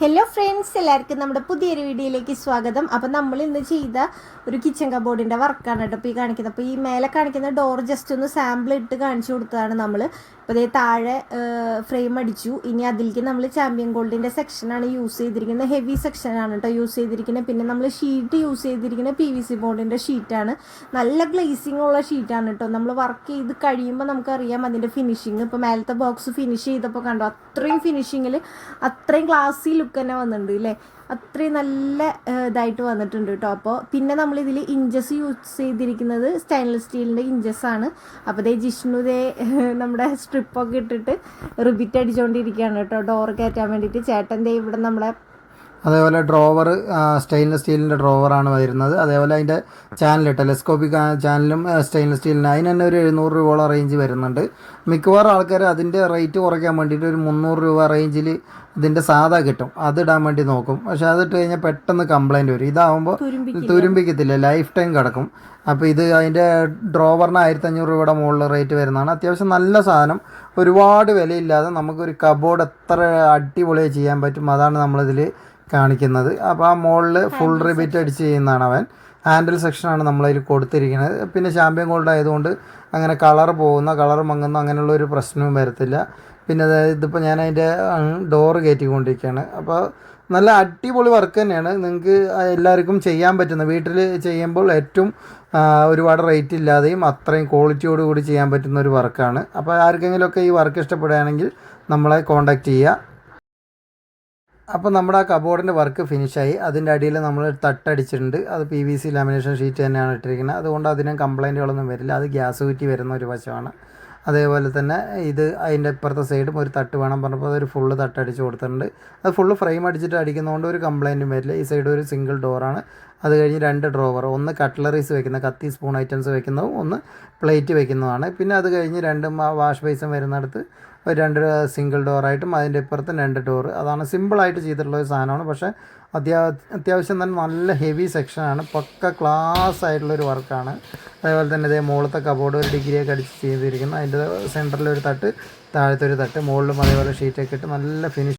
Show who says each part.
Speaker 1: Hello friends എല്ലാവർക്കും നമ്മുടെ പുതിയൊരു വീഡിയോയിലേക്ക് സ്വാഗതം. അപ്പം നമ്മൾ ഇന്ന് ചെയ്ത ഒരു കിച്ചൺ കബോർഡിന്റെ വർക്കാണ് കേട്ടോ. ഇപ്പോൾ ഈ കാണിക്കുന്നത്. അപ്പോൾ ഈ മേലെ കാണിക്കുന്ന ഡോർ ജസ്റ്റ് ഒന്ന് സാമ്പിൾ ഇട്ട് കാണിച്ചു കൊടുത്തതാണ് നമ്മൾ അപ്പോൾ ഇതേ താഴെ ഫ്രെയിം അടിച്ചു. ഇനി അതിലേക്ക് നമ്മൾ ചാമ്പ്യൻ ഗോൾഡിന്റെ സെക്ഷനാണ് യൂസ് ചെയ്തിരിക്കുന്നത്. ഹെവി സെക്ഷനാണ് കേട്ടോ യൂസ് ചെയ്തിരിക്കുന്നത്. പിന്നെ നമ്മൾ ഷീറ്റ് യൂസ് ചെയ്തിരിക്കുന്നത് പി വി സി ബോർഡിന്റെ ഷീറ്റാണ് നല്ല ഗ്ലേസിംഗ് ഉള്ള ഷീറ്റാണ് കേട്ടോ. നമ്മൾ വർക്ക് ചെയ്ത് കഴിയുമ്പോൾ നമുക്കറിയാം അതിന്റെ ഫിനിഷിങ് ഇപ്പോൾ മേലത്തെ ബോക്സ് ഫിനിഷ് ചെയ്തപ്പോൾ കണ്ടോ? അത്രയും ഫിനിഷിങ്ങിൽ അത്രയും ക്ലാസ്സിൽ ലുക്ക് തന്നെ വന്നിട്ടുണ്ട് അല്ലേ അത്രയും നല്ല ഇതായിട്ട് വന്നിട്ടുണ്ട് കേട്ടോ അപ്പോൾ പിന്നെ നമ്മൾ ഇതിൽ ഇഞ്ചസ് യൂസ് ചെയ്തിരിക്കുന്നത് സ്റ്റെയിൻലെസ് സ്റ്റീലിന്റെ ഇഞ്ചസ് ആണ്. അപ്പോൾ ദേ ജിഷ്ണു ദേ നമ്മുടെ സ്ട്രിപ്പൊക്കെ ഇട്ടിട്ട് റിബിറ്റ് അടിച്ചുകൊണ്ടിരിക്കുകയാണ് കേട്ടോ ഡോർ കയറ്റാൻ വേണ്ടിയിട്ട് ചേട്ടൻ ദേ ഇവിടെ നമ്മളെ
Speaker 2: അതേപോലെ ഡ്രോവർ സ്റ്റെയിൻലെസ് സ്റ്റീലിന്റെ ഡ്രോവറാണ് വരുന്നത്. അതേപോലെ അതിന്റെ ചാനൽ ടെലസ്കോപ്പിക് ചാനലും സ്റ്റെയിൻലെസ് സ്റ്റീലിന് അതിന് തന്നെ ഒരു എഴുന്നൂറ് രൂപയോളം റേഞ്ച് വരുന്നുണ്ട്. മിക്കവാറും ആൾക്കാർ അതിന്റെ റേറ്റ് കുറയ്ക്കാൻ വേണ്ടിയിട്ട് ഒരു മുന്നൂറ് രൂപ റേഞ്ചിൽ ഇതിന്റെ സാധാ കിട്ടും. അത് ഇടാൻ വേണ്ടി നോക്കും. പക്ഷെ അത് ഇട്ട് കഴിഞ്ഞാൽ പെട്ടെന്ന് കംപ്ലൈന്റ് വരും. ഇതാവുമ്പോൾ. തുരുമ്പിക്കത്തില്ല. ലൈഫ് ടൈം കിടക്കും. അപ്പോൾ ഇത് അതിന്റെ ഡ്രോവറിന് ആയിരത്തഞ്ഞൂറ് രൂപയുടെ മുകളിൽ റേറ്റ് വരുന്നതാണ്. അത്യാവശ്യം നല്ല സാധനം. ഒരുപാട് വിലയില്ലാതെ നമുക്കൊരു കബോർഡ് എത്ര അടിപൊളിയായി ചെയ്യാൻ പറ്റും അതാണ് നമ്മളിതിൽ കാണിക്കുന്നത്. അപ്പോൾ ആ മുകളിൽ ഫുൾ റിബിറ്റ് അടിച്ച് ചെയ്യുന്നതാണ് അവൻ. ഹാൻഡിൽ സെക്ഷനാണ് നമ്മളതിൽ കൊടുത്തിരിക്കുന്നത്. പിന്നെ ചാമ്പ്യൻ ഗോൾഡ് ആയതുകൊണ്ട് അങ്ങനെ കളർ പോകുന്ന കളർ മങ്ങുന്ന അങ്ങനെയുള്ള ഒരു പ്രശ്നവും വരത്തില്ല. പിന്നെ ഇതിപ്പോൾ ഞാൻ അതിന്റെ ഡോറ് കയറ്റിക്കൊണ്ടിരിക്കുകയാണ്. അപ്പോൾ നല്ല അടിപൊളി വർക്ക് തന്നെയാണ്. നിങ്ങൾക്ക് എല്ലാവർക്കും ചെയ്യാൻ പറ്റുന്ന വീട്ടിൽ ചെയ്യുമ്പോൾ ഏറ്റവും ഒരുപാട് റേറ്റ് ഇല്ലാതെയും അത്രയും ക്വാളിറ്റിയോട് കൂടി ചെയ്യാൻ പറ്റുന്ന ഒരു വർക്കാണ് അപ്പോൾ ആർക്കെങ്കിലുമൊക്കെ ഈ വർക്ക് ഇഷ്ടപ്പെടുകയാണെങ്കിൽ നമ്മളെ കോൺടാക്റ്റ് ചെയ്യുക. അപ്പോൾ നമ്മുടെ ആ കബോർഡിന്റെ വർക്ക് ഫിനിഷായി അതിന്റെ അടിയിൽ നമ്മൾ തട്ടടിച്ചിട്ടുണ്ട്. അത് P V C lamination sheet തന്നെയാണ് ഇട്ടിരിക്കുന്നത്. അതുകൊണ്ട് അതിനും കംപ്ലൈന്റുകളൊന്നും വരില്ല. അത് ഗ്യാസ് കുറ്റി വരുന്ന ഒരു വശമാണ്. അതേപോലെ തന്നെ ഇത് അതിന്റെ ഇപ്പുറത്തെ സൈഡും ഒരു തട്ട് വേണം പറഞ്ഞപ്പോൾ അതൊരു ഫുള്ള് തട്ടടിച്ച് കൊടുത്തിട്ടുണ്ട്. അത് ഫുള്ള് ഫ്രെയിം അടിച്ചിട്ട് അടിക്കുന്നതുകൊണ്ട് ഒരു കംപ്ലൈന്റും വരില്ല. ഈ സൈഡ് ഒരു സിംഗിൾ ഡോറാണ് അത് കഴിഞ്ഞ് രണ്ട് ഡ്രോവർ ഒന്ന് കട്ട്ലറീസ് വെക്കുന്ന കത്തി സ്പൂൺ ഐറ്റംസ് വെക്കുന്നതും ഒന്ന് പ്ലേറ്റ് വെക്കുന്നതാണ് പിന്നെ അത് കഴിഞ്ഞ് രണ്ട് വാഷ് ബേസും വരുന്നിടത്ത് ഒരു രണ്ട് സിംഗിൾ ഡോറായിട്ടും അതിന്റെ ഇപ്പുറത്തും രണ്ട് ഡോറ് അതാണ് സിമ്പിളായിട്ട് ചെയ്തിട്ടുള്ള ഒരു സാധനമാണ്. പക്ഷേ അത്യാ അത്യാവശ്യം തന്നെ നല്ല ഹെവി സെക്ഷനാണ് പക്ക ക്ലാസ് ആയിട്ടുള്ളൊരു വർക്കാണ് അതേപോലെ തന്നെ ഇതേ മുകളത്തെ കബോർഡ് ഒരു ഡിഗ്രിയൊക്കെ അടിച്ച് ചെയ്തിരിക്കുന്നു. അതിന്റെ സെന്ററിൽ ഒരു തട്ട് താഴത്തെ ഒരു തട്ട് മുകളിലും അതേപോലെ ഷീറ്റൊക്കെ ഇട്ട് നല്ല ഫിനിഷ്